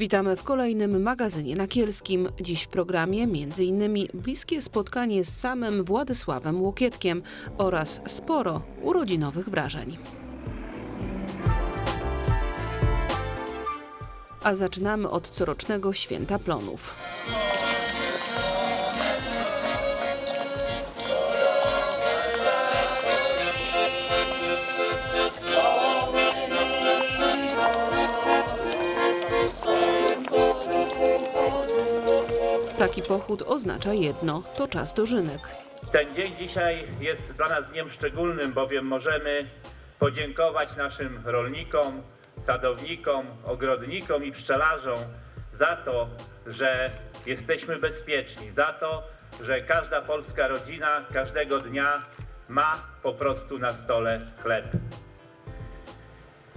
Witamy w kolejnym magazynie nakielskim. Dziś w programie m.in. bliskie spotkanie z samym Władysławem Łokietkiem oraz sporo urodzinowych wrażeń. A zaczynamy od corocznego Święta Plonów. Taki pochód oznacza jedno to czas dożynek. Ten dzień dzisiaj jest dla nas dniem szczególnym, bowiem możemy podziękować naszym rolnikom, sadownikom, ogrodnikom i pszczelarzom za to, że jesteśmy bezpieczni, za to, że każda polska rodzina każdego dnia ma po prostu na stole chleb.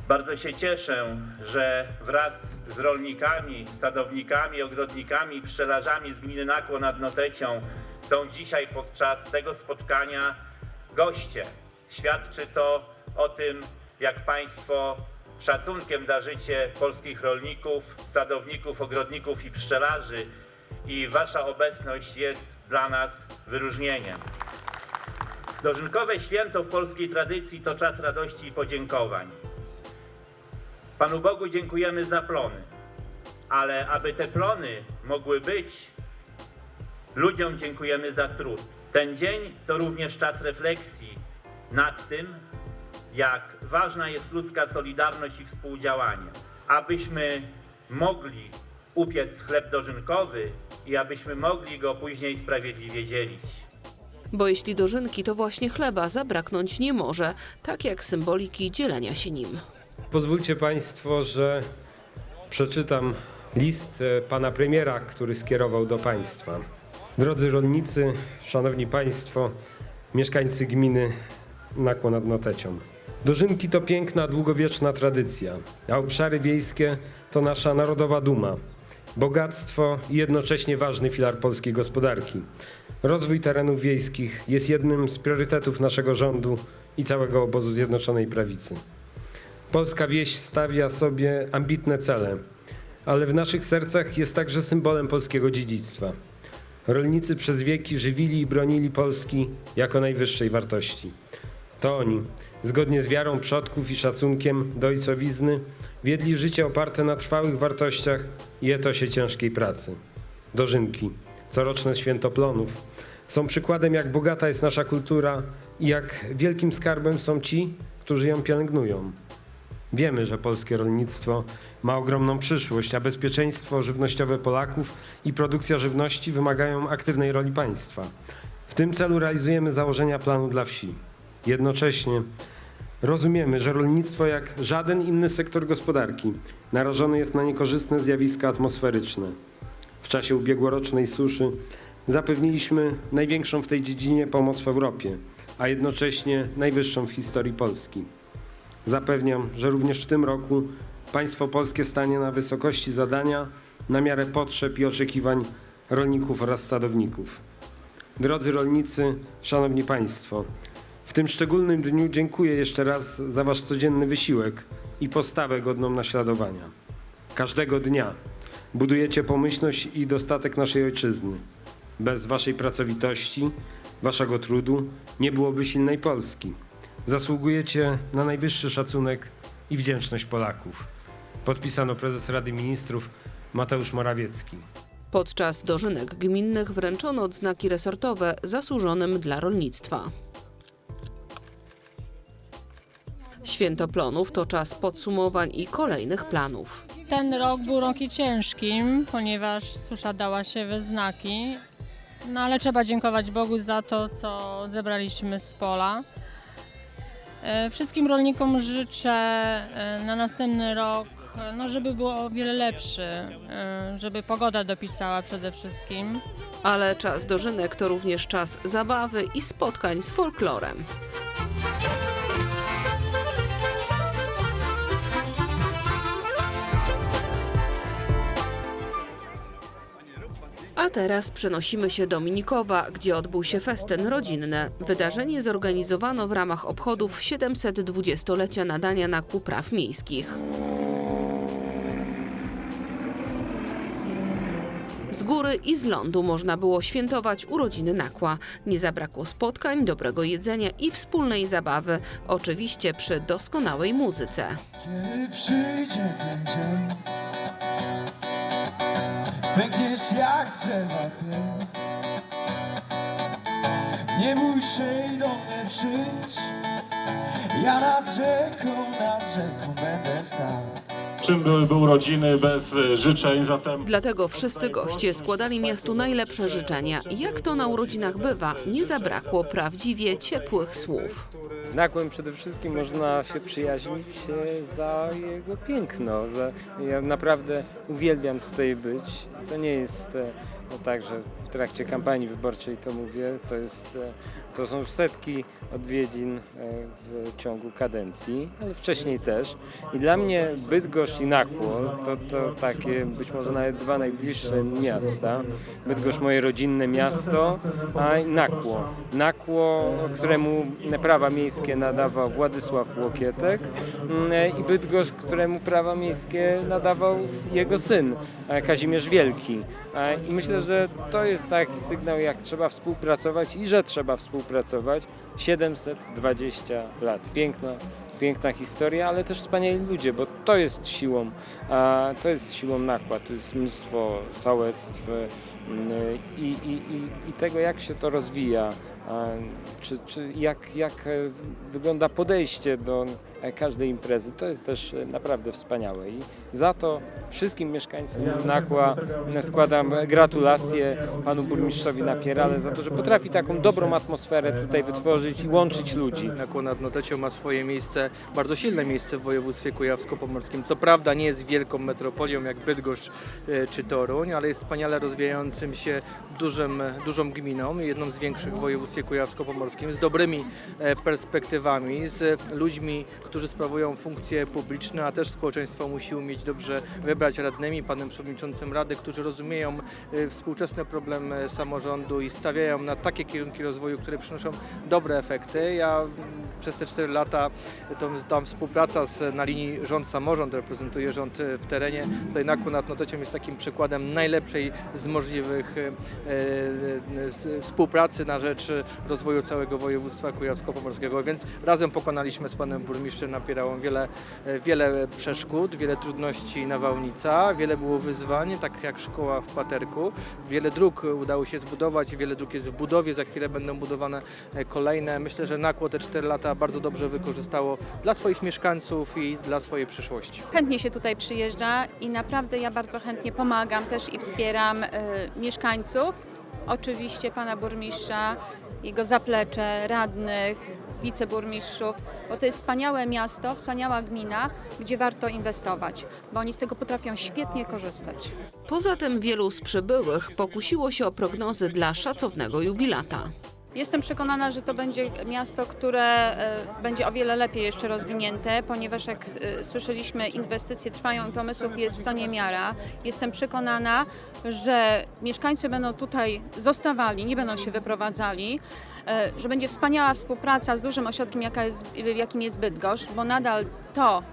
Bardzo się cieszę, że wraz z rolnikami, sadownikami, ogrodnikami, pszczelarzami z gminy Nakło nad Notecią są dzisiaj podczas tego spotkania goście. Świadczy to o tym, jak Państwo szacunkiem darzycie polskich rolników, sadowników, ogrodników i pszczelarzy i Wasza obecność jest dla nas wyróżnieniem. Dożynkowe święto w polskiej tradycji to czas radości i podziękowań. Panu Bogu dziękujemy za plony, ale aby te plony mogły być, ludziom dziękujemy za trud. Ten dzień to również czas refleksji nad tym, jak ważna jest ludzka solidarność i współdziałanie. Abyśmy mogli upiec chleb dożynkowy i abyśmy mogli go później sprawiedliwie dzielić. Bo jeśli dożynki to właśnie chleba, zabraknąć nie może, tak jak symboliki dzielenia się nim. Pozwólcie Państwo, że przeczytam list e, pana premiera, który skierował do Państwa. Drodzy rolnicy, szanowni Państwo, mieszkańcy gminy Nakło nad Notecią. Dożynki to piękna, długowieczna tradycja, a obszary wiejskie to nasza narodowa duma. Bogactwo i jednocześnie ważny filar polskiej gospodarki. Rozwój terenów wiejskich jest jednym z priorytetów naszego rządu i całego obozu Zjednoczonej Prawicy. Polska wieś stawia sobie ambitne cele, ale w naszych sercach jest także symbolem polskiego dziedzictwa. Rolnicy przez wieki żywili i bronili Polski jako najwyższej wartości. To oni, zgodnie z wiarą przodków i szacunkiem do ojcowizny, wiedli życie oparte na trwałych wartościach i etosie ciężkiej pracy. Dożynki, coroczne święto plonów, są przykładem, jak bogata jest nasza kultura i jak wielkim skarbem są ci, którzy ją pielęgnują. Wiemy, że polskie rolnictwo ma ogromną przyszłość, a bezpieczeństwo żywnościowe Polaków i produkcja żywności wymagają aktywnej roli państwa. W tym celu realizujemy założenia planu dla wsi. Jednocześnie rozumiemy, że rolnictwo, jak żaden inny sektor gospodarki, narażone jest na niekorzystne zjawiska atmosferyczne. W czasie ubiegłorocznej suszy zapewniliśmy największą w tej dziedzinie pomoc w Europie, a jednocześnie najwyższą w historii Polski. Zapewniam, że również w tym roku państwo polskie stanie na wysokości zadania na miarę potrzeb i oczekiwań rolników oraz sadowników. Drodzy rolnicy, szanowni państwo, w tym szczególnym dniu dziękuję jeszcze raz za wasz codzienny wysiłek i postawę godną naśladowania. Każdego dnia budujecie pomyślność i dostatek naszej ojczyzny. Bez waszej pracowitości, waszego trudu nie byłoby silnej Polski. Zasługujecie na najwyższy szacunek i wdzięczność Polaków. Podpisano prezes Rady Ministrów Mateusz Morawiecki. Podczas dożynek gminnych wręczono odznaki resortowe zasłużonym dla rolnictwa. Święto Plonów to czas podsumowań i kolejnych planów. Ten rok był rokiem ciężkim, ponieważ susza dała się we znaki. No ale trzeba dziękować Bogu za to, co zebraliśmy z pola. E, Wszystkim rolnikom życzę e, na następny rok, e, no żeby był o wiele lepszy, żeby pogoda dopisała przede wszystkim. Ale czas dożynek to również czas zabawy i spotkań z folklorem. Teraz przenosimy się do Minikowa, gdzie odbył się festyn rodzinny. Wydarzenie zorganizowano w ramach obchodów 720-lecia nadania NAKU praw miejskich. Z góry i z lądu można było świętować urodziny Nakła. Nie zabrakło spotkań, dobrego jedzenia i wspólnej zabawy, oczywiście przy doskonałej muzyce. Kiedy przyjdzie ten dzień Pękniesz jak drzewa pień Nie muszę do mnie Ja nad rzeką, nad rzeką będę stał Czym byłyby urodziny bez e, życzeń, zatem Dlatego wszyscy goście składali miastu najlepsze życzenia. Jak to na urodzinach bywa, nie zabrakło prawdziwie ciepłych słów. Z Nakłem przede wszystkim można się przyjaźnić za jego piękno. Za, ja naprawdę uwielbiam tutaj być. To nie jest e, no tak, w trakcie kampanii wyborczej to mówię. To, jest, e, to są setki odwiedzin e, w ciągu kadencji, ale wcześniej też. I dla mnie Bydgoszcz i Nakło to, to takie być może nawet dwa najbliższe miasta. Bydgoszcz moje rodzinne miasto, a Nakło. Nakło, któremu prawa miejskie nadawał Władysław Łokietek mm, i Bydgoszcz, któremu prawa miejskie nadawał jego syn e, Kazimierz Wielki. E, I myślę, że to jest taki sygnał, jak trzeba współpracować i że trzeba współpracować. 720 lat. Piękna, piękna historia, ale też wspaniali ludzie, bo to jest siłą, to jest siłą nakład, jest mnóstwo sołectw mm, i, i, i, i tego, jak się to rozwija, czy, czy jak, jak e, wygląda podejście do e, każdej imprezy, to jest też e, naprawdę wspaniałe i za to wszystkim mieszkańcom Nakła składam gratulacje panu burmistrzowi Napierale za to, że potrafi taką dobrą atmosferę tutaj wytworzyć i łączyć ludzi. Nakło nad Notecią ma swoje miejsce, bardzo silne miejsce w województwie kujawsko-pomorskim. Co prawda nie jest wielką metropolią jak Bydgoszcz czy Toruń, ale jest wspaniale rozwijającym się dużym, dużą gminą, jedną z większych w województwie kujawsko-pomorskim, z dobrymi e, perspektywami, z ludźmi, którzy sprawują funkcje publiczne, a też społeczeństwo musi umieć dobrze wybrać radnymi, panem przewodniczącym rady, którzy rozumieją e, współczesne problemy samorządu i stawiają na takie kierunki rozwoju, które przynoszą dobre efekty. Ja przez te 4 lata to tam współpraca z, na linii rząd-samorząd, reprezentuję rząd e, w terenie. Tutaj Nakło nad Notecią jest takim przykładem najlepszej z możliwych e, e, współpracy na rzecz rozwoju całego województwa kujawsko-pomorskiego, więc razem pokonaliśmy z panem burmistrzem Napierałą wiele, e, wiele przeszkód, wiele trudności na Wałnica, wiele było wyzwań, tak jak szkoła w Paterku. Wiele dróg udało się zbudować, wiele dróg jest w budowie, za chwilę będą budowane e, kolejne. Myślę, że Nakło te 4 lata bardzo dobrze wykorzystało dla swoich mieszkańców i dla swojej przyszłości. Chętnie się tutaj przyjeżdża i naprawdę ja bardzo chętnie pomagam też i wspieram e, mieszkańców. Oczywiście pana burmistrza, jego zaplecze, radnych, wiceburmistrzów, bo to jest wspaniałe miasto, wspaniała gmina, gdzie warto inwestować, bo oni z tego potrafią świetnie korzystać. Poza tym wielu z przybyłych pokusiło się o prognozy dla szacownego jubilata. Jestem przekonana, że to będzie miasto, które e, będzie o wiele lepiej jeszcze rozwinięte, ponieważ jak e, słyszeliśmy, inwestycje trwają i pomysłów jest co niemiara. Jestem przekonana, że mieszkańcy będą tutaj zostawali, nie będą się wyprowadzali, e, że będzie wspaniała współpraca z dużym ośrodkiem, jaka jest, jakim jest Bydgoszcz, bo nadal to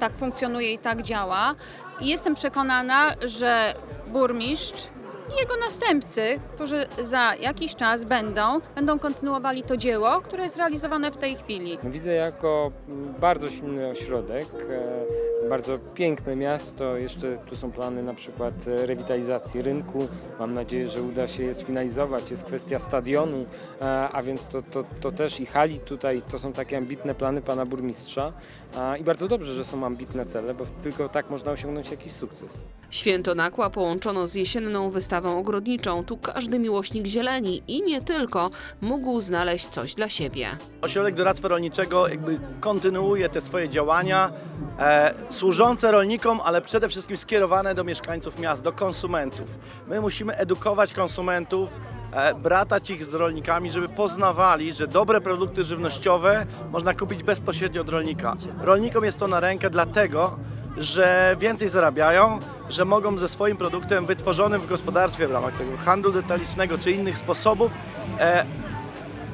tak funkcjonuje i tak działa. I jestem przekonana, że burmistrz i jego następcy, którzy za jakiś czas będą, będą kontynuowali to dzieło, które jest realizowane w tej chwili. Widzę jako bardzo silny ośrodek, e, bardzo piękne miasto. Jeszcze tu są plany na przykład e, rewitalizacji rynku. Mam nadzieję, że uda się je sfinalizować. Jest kwestia stadionu, e, a więc to, to, to też i hali tutaj. To są takie ambitne plany pana burmistrza. A, I bardzo dobrze, że są ambitne cele, bo tylko tak można osiągnąć jakiś sukces. Święto Nakła połączono z jesienną wystawą ogrodniczą. Tu każdy miłośnik zieleni i nie tylko mógł znaleźć coś dla siebie. Ośrodek Doradztwa Rolniczego jakby kontynuuje te swoje działania e, służące rolnikom, ale przede wszystkim skierowane do mieszkańców miast, do konsumentów. My musimy edukować konsumentów, e, bratać ich z rolnikami, żeby poznawali, że dobre produkty żywnościowe można kupić bezpośrednio od rolnika. Rolnikom jest to na rękę dlatego, że więcej zarabiają, że mogą ze swoim produktem wytworzonym w gospodarstwie w ramach tego handlu detalicznego czy innych sposobów e,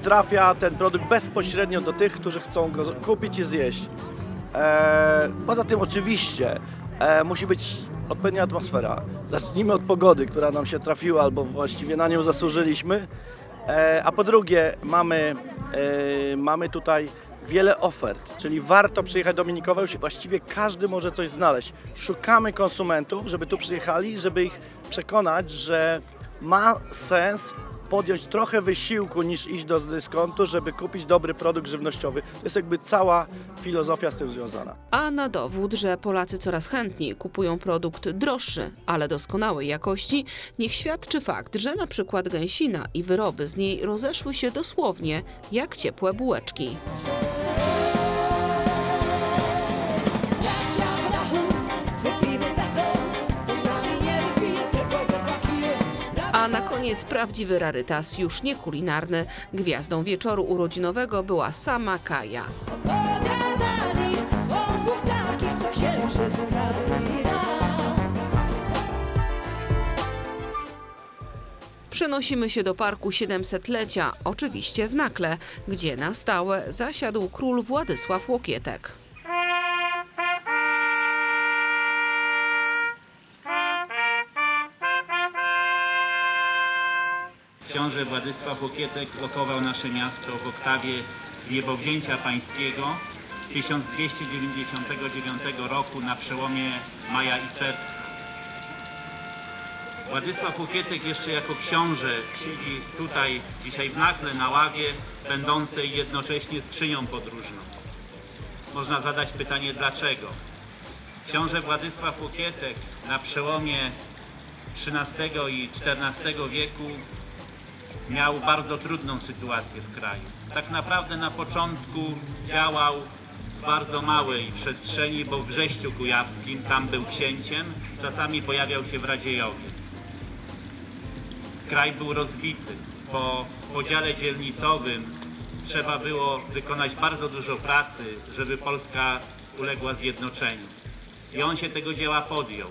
trafia ten produkt bezpośrednio do tych, którzy chcą go kupić i zjeść. E, poza tym oczywiście e, musi być odpowiednia atmosfera. Zacznijmy od pogody, która nam się trafiła, albo właściwie na nią zasłużyliśmy. E, a po drugie, mamy, e, mamy tutaj wiele ofert, czyli warto przyjechać do Dominikowa, już właściwie każdy może coś znaleźć. Szukamy konsumentów, żeby tu przyjechali, żeby ich przekonać, że ma sens podjąć trochę wysiłku niż iść do dyskontu, żeby kupić dobry produkt żywnościowy. To jest jakby cała filozofia z tym związana. A na dowód, że Polacy coraz chętniej kupują produkt droższy, ale doskonałej jakości, niech świadczy fakt, że na przykład gęsina i wyroby z niej rozeszły się dosłownie jak ciepłe bułeczki. Na koniec prawdziwy rarytas, już nie kulinarny. Gwiazdą wieczoru urodzinowego była sama Kaja. Opowiadali o dwóch takich, co księżyc raz. Przenosimy się do parku 700-lecia, oczywiście w Nakle, gdzie na stałe zasiadł król Władysław Łokietek. Książę Władysław Łokietek lokował nasze miasto w oktawie niebowzięcia pańskiego 1299 roku na przełomie maja i czerwca. Władysław Łokietek jeszcze jako książę siedzi tutaj dzisiaj w Nakle na ławie, będącej jednocześnie skrzynią podróżną. Można zadać pytanie dlaczego. Książę Władysław Łokietek na przełomie XIII i XIV wieku miał bardzo trudną sytuację w kraju. Tak naprawdę na początku działał w bardzo małej przestrzeni, bo w Brześciu Kujawskim, tam był księciem, czasami pojawiał się w Radziejowie. Kraj był rozbity. Po podziale dzielnicowym trzeba było wykonać bardzo dużo pracy, żeby Polska uległa zjednoczeniu. I on się tego dzieła podjął.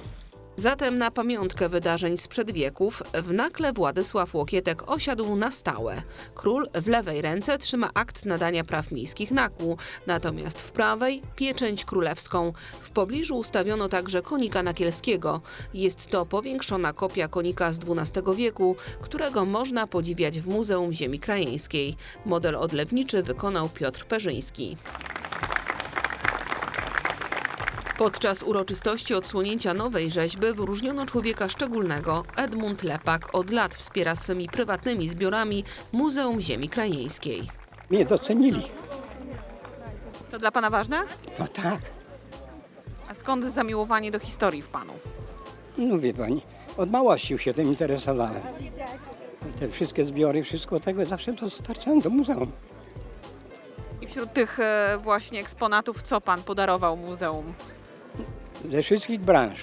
Zatem na pamiątkę wydarzeń sprzed wieków w Nakle Władysław Łokietek osiadł na stałe. Król w lewej ręce trzyma akt nadania praw miejskich Nakłu, natomiast w prawej pieczęć królewską. W pobliżu ustawiono także konika nakielskiego. Jest to powiększona kopia konika z XII wieku, którego można podziwiać w Muzeum Ziemi Krajeńskiej. Model odlewniczy wykonał Piotr Perzyński. Podczas uroczystości odsłonięcia nowej rzeźby wyróżniono człowieka szczególnego. Edmund Lepak od lat wspiera swymi prywatnymi zbiorami Muzeum Ziemi Krajeńskiej. Mnie docenili. To dla Pana ważne? No tak, A skąd zamiłowanie do historii w Panu? no wie pani, od małości się tym interesowałem. Te wszystkie zbiory, wszystko tego zawsze dostarczałem do muzeum. I wśród tych e, właśnie eksponatów, co Pan podarował muzeum? Ze wszystkich branż.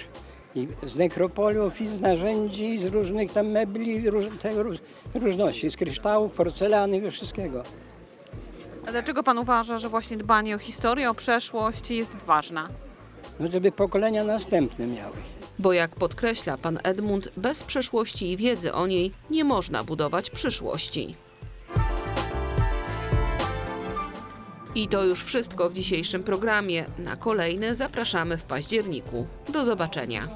I z nekropoliów, i z narzędzi, z różnych tam mebli, róż, te, róż, różności, z kryształów, porcelany, i wszystkiego. A dlaczego Pan uważa, że właśnie dbanie o historię, o przeszłość jest ważne? No żeby pokolenia następne miały. Bo jak podkreśla pan Edmund, bez przeszłości i wiedzy o niej nie można budować przyszłości. I to już wszystko w dzisiejszym programie. Na kolejny zapraszamy w październiku. Do zobaczenia.